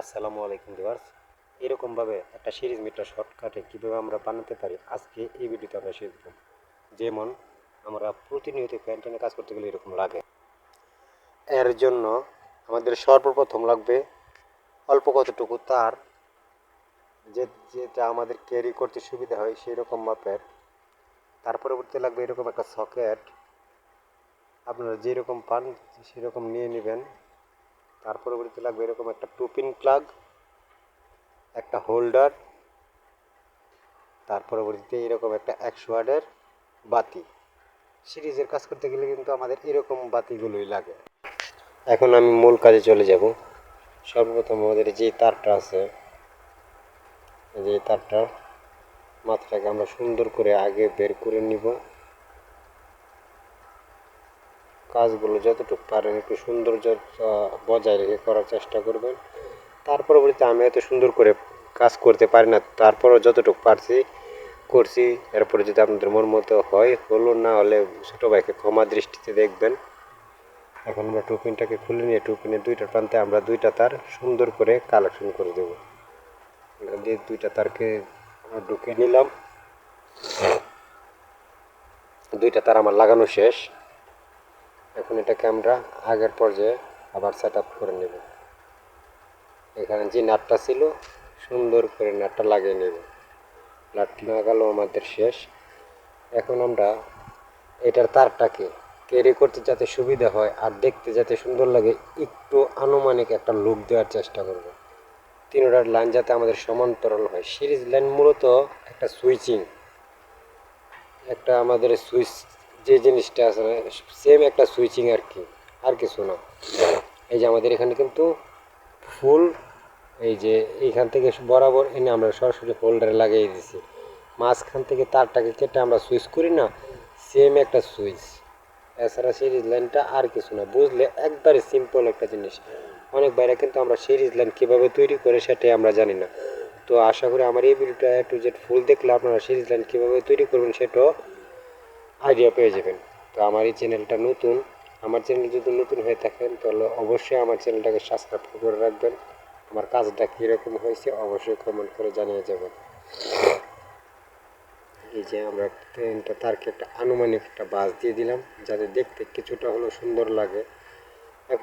আসসালামু আলাইকুম ভিউয়ার্স। এরকমভাবে একটা সিরিজ মিটার শর্টকাটে কীভাবে আমরা বানাতে পারি, আজকে এই ভিডিওতে আমরা শিখব যেমন আমরা প্রতিনিয়ত প্যান্টেনে কাজ করতে গেলে এরকম লাগে। এর জন্য আমাদের সর্বপ্রথম লাগবে অল্প কতটুকু তার, যে যেটা আমাদের ক্যারি করতে সুবিধা হয় সেই রকম মাপের। তার পরবর্তীতে লাগবে এরকম একটা সকেট আপনারা যেরকম পান সেরকম নিয়ে নেবেন। তার পরবর্তীতে লাগবে এরকম একটা টুপিন প্লাগ, একটা হোল্ডার, তার পরবর্তীতে এরকম একটা একশো ওয়াটের বাতি। সিরিজের কাজ করতে গেলে কিন্তু আমাদের এরকম বাতিগুলোই লাগে। এখন আমি মূল কাজে চলে যাব। সর্বপ্রথম আমাদের যে তারটা আছে যে তারটা মাথাটাকে আমরা সুন্দর করে আগে বের করে নিব। কাজগুলো যতটুকু পারেন একটু সৌন্দর্য বজায় রেখে করার চেষ্টা করবেন। তার পরবর্তীতে আমি এত সুন্দর করে কাজ করতে পারি না, তারপরও যতটুকু পারছি, করছি। এরপরে যদি আপনাদের মন মতো হয়, হলো না হলে ছোটো ভাইকে ক্ষমা দৃষ্টিতে দেখবেন। এখন আমরা টুপিনটাকে খুলে নিয়ে, টুপিনের দুইটা প্রান্তে আমরা দুইটা তার সুন্দর করে কালেকশন করে দেবো। দিয়ে দুইটা তারকে আমরা ঢুকে নিলাম। দুইটা তার আমার লাগানো শেষ। এখন এটাকে আমরা আগের পর্যায়ে আবার সেট করে নেব। এখানে যে নাটটা ছিল, সুন্দর করে নাটটা লাগিয়ে নেব। নাট লাগালো আমাদের শেষ। এখন আমরা এটার তারটাকে ক্যারি করতে যাতে সুবিধা হয় আর দেখতে যাতে সুন্দর লাগে, একটু আনুমানিক একটা লুক দেওয়ার চেষ্টা করব। তিনটার লাইন যাতে আমাদের সমান্তরাল হয়। সিরিজ লাইন মূলত একটা সুইচিং একটা আমাদের সুইচ যে জিনিসটা আছে সেম একটা সুইচিং আর কি, আর কিছু না। এই যে আমাদের এখানে কিন্তু ফুল এই যে এইখান থেকে বরাবর এনে আমরা সরাসরি হোল্ডারে লাগিয়ে দিছি মাঝখান থেকে তারটাকে কেটে আমরা সুইচ করি না সেম একটা সুইচ এছাড়া সিরিজ লাইনটা আর কিছু না। বুঝলে, একবারে সিম্পল একটা জিনিস। অনেক বাইরে কিন্তু আমরা সিরিজ লাইন কীভাবে তৈরি করে সেটাই আমরা জানি না। তো আশা করি আমার এই ভিডিওটা টু জেড ফুল দেখলে আপনারা সিরিজ লাইন কীভাবে তৈরি করবেন সেটাও আইডিয়া পেয়ে যাবেন। তো আমার এই চ্যানেলটা নতুন, আমার চ্যানেল যদি নতুন হয়ে থাকেন তাহলে অবশ্যই আমার চ্যানেলটাকে সাবস্ক্রাইব করে রাখবেন। আমার কাজটা কীরকম হয়েছে অবশ্যই কমেন্ট করে জানিয়ে যাবেন। এই যে আমরা ট্রেনটা তারকে একটা আনুমানিক একটা বাস দিয়ে দিলাম, যাতে দেখতে কিছুটা হলেও সুন্দর লাগে।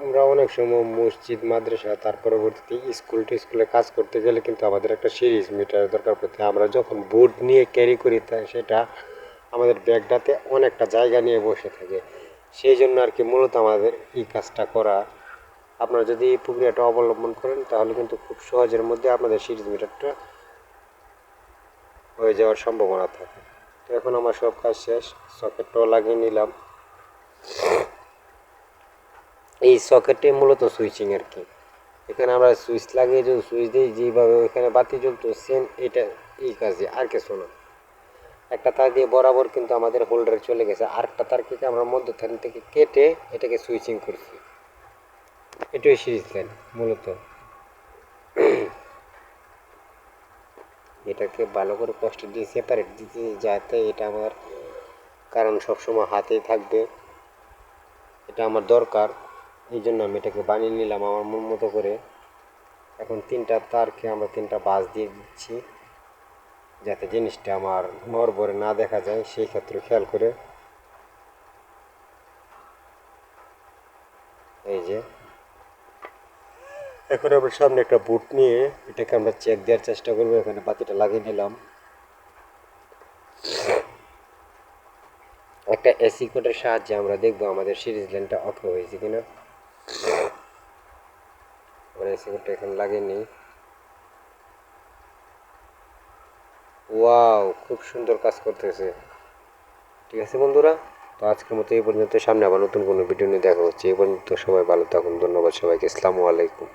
আমরা অনেক সময় মসজিদ, মাদ্রাসা, তার পরবর্তীতে স্কুল টিস্কুলে কাজ করতে গেলে কিন্তু আমাদের একটা সিরিজ মিটারের দরকার পড়তে আমরা যখন বোর্ড নিয়ে ক্যারি করি তা, সেটা আমাদের ব্যাগটাতে অনেকটা জায়গা নিয়ে বসে থাকে। সেই জন্য আর কি মূলত আমাদের এই কাজটা করা। আপনারা যদি এই প্রক্রিয়াটা অবলম্বন করেন, তাহলে কিন্তু খুব সহজের মধ্যে আপনাদের সিরিজ মিটারটা হয়ে যাওয়ার সম্ভাবনা থাকে। তো এখন আমার সব কাজ শেষ, সকেটটাও লাগিয়ে নিলাম। এই সকেটে মূলত সুইচিং আর কি। এখানে আমরা সুইচ লাগিয়ে যদি সুইচ দিই, যেভাবে ওইখানে বাতি জ্বলতো, সেম এটা এই কাজে আর কিছু না। একটা তার দিয়ে বরাবর কিন্তু আমাদের হোল্ডারে চলে গেছে। আরেকটা তারকে আমরা মধ্যখান থেকে কেটে এটাকে সুইচিং করছি। এটাই সিরিজ লাইন মূলত। এটাকে ভালো করে কষ্ট দিয়ে সেপারেট দিতে যাতে এটা আমার কারণ সবসময় হাতেই থাকবে। এটা আমার দরকার। এই জন্য আমি এটাকে বানিয়ে নিলাম আমার মন মতো করে। এখন তিনটা তারকে আমরা তিনটা বাস দিয়ে দিচ্ছি। যাতে জিনিসটা আমার নড়বড়ে না দেখা যায়, সেই ক্ষেত্রে খেয়াল করে। এই যে। এখন আমরা সামনে একটা বুট নিয়ে এটাকে আমরা চেক দেওয়ার চেষ্টা করব। এখানে বাতিটা লাগিয়ে নিলাম। একটা এসি কোডের সাহায্যে আমরা দেখব আমাদের সিরিজ লাইনটা ওকে হয়েছে কিনা। এসি কোডটা এখানে লাগিয়ে নিই। ওয়াও খুব সুন্দর কাজ করতেছে। ঠিক আছে বন্ধুরা? তো আজকের মতো এই পর্যন্ত। সামনে আবার নতুন কোনো ভিডিও নিয়ে দেখা হচ্ছে। এই পর্যন্ত সবাই ভালো থাকুন। ধন্যবাদ সবাইকে। আসসালামু আলাইকুম।